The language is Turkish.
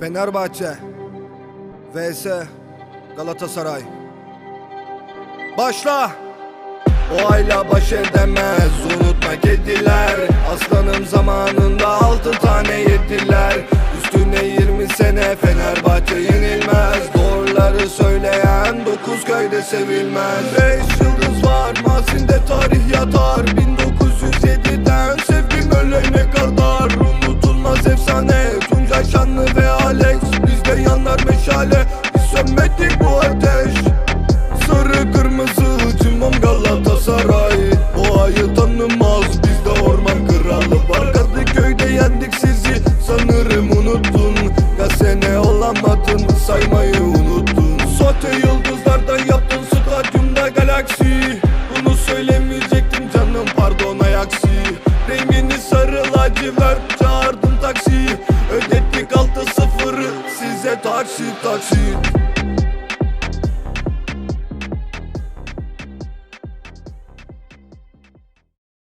Fenerbahçe vs Galatasaray. Başla! O ayla baş edemez unutma kediler. Aslanım zamanında altı tane yediler Üstüne 20 sene Fenerbahçe yenilmez. Doğruları söyleyen dokuz köyde sevilmez. Beş yıldız var mazinde tarih yatar. 1907'den sevdim ölene kadar. Unutulmaz efsane Şanlı ve Alex Bizde yanar meşale. Biz sönmedik bu ateş. Sarı kırmızı cimbom Galatasaray. O ayı tanımaz bizde orman kralı var. Kadıköy'de yendik sizi sanırım unuttun. Gazene olamadın saymayı unuttun. Sote yıldızlardan yaptın stadyumda galaksi. Bunu söylemeyecektim canım pardon ayaksi Rengini sarı lacivert çağırdım taksi takie taksi, taksi